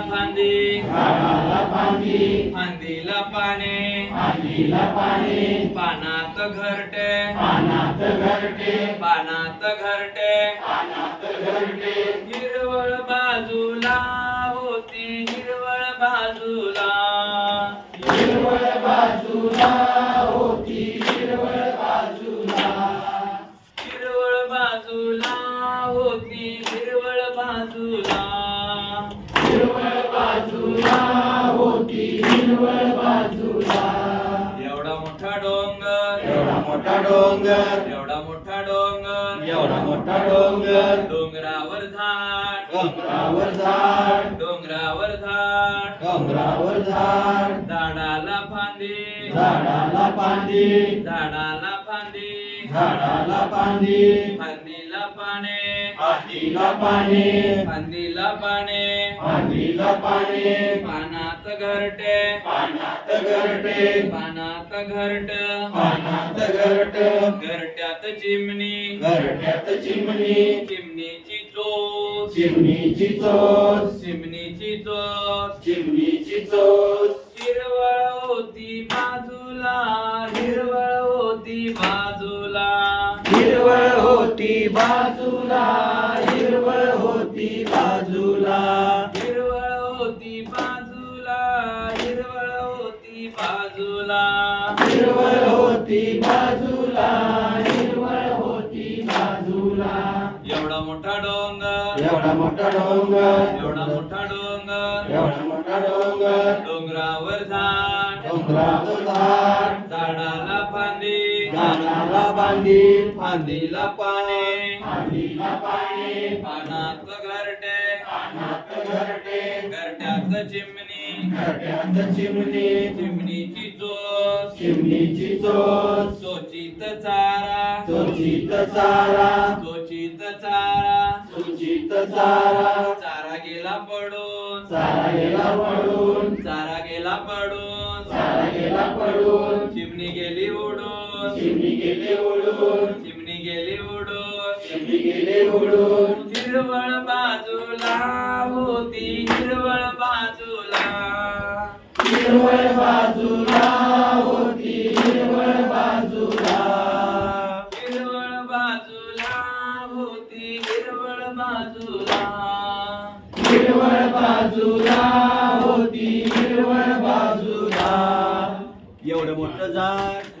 फांदी झाडाला फांदी फांदीला पाने फांदीला पाने पानात घरटे. पानात घरटे. पानात घरटे पानात घरटे हिरवळ बाजूला होती हिरवळ बाजूला हिरवळ बाजूला. डोंगर एवढा मोठा डोंगर एवढा मोठा डोंगर एवढा मोठा डोंगर. डोंगरावर झाड. डोंगरावर झाड. डोंगरावर झाड. डोंगरावर झाड. झाडाला फांदी. झाडाला फांदी. झाडाला फांदी. झाडाला फांदी. फांदीला पाने. फांदीला पाणी फांदीला पाने फांदीला पाणी पानात घरटे. पानात घरटे. पानात घरट. पानात घरट. घरट्यात चिमणी. घरट्यात चिमणी. चिमणीची चोच. चिमणीची चोच. चिमणीची चोच. चिमणीची चोच. हिरवळ होती बाजूला. हिरवळ होती बाजूला. हिरवळ होती बाजूला. बाजूला हिरवळ होती बाजूला. हिरवळ होती बाजूला हिरवळ होती बाजूला. एवढा मोठा डोंगर. एवढा मोठा डोंगर. एवढा मोठा डोंगर. एवढा मोठा डोंगर. डोंगरावर झाड. डोंगरावर झाड. झाडाला फांदी. झाडाला बांधी फांदीला पाने फांदीला पाणी. पानात घरटे घरटे घरट्यात चिमणी. घरट्यात चिमणी. चिमणीची चोच. चिमणीची चोच. चोचीत चारा. चोचीत चारा. चोचीत चारा. चोचीत चारा. चारा गेला पडून. चारा गेला पडून. चारा गेला पडून. चारा गेला पडून. चिमणी गेली उडून चिमणी गेले उडून चिमणी गेली उडून गेले उडून हिरवळ बाजूला होती हिरवळ बाजूला. हिरवळ बाजूला होती हिरवळ बाजूला. हिरवळ बाजूला होती हिरवळ बाजूला. हिरवळ बाजूला होती हिरवळ बाजूला. एवढं मोठं झाड.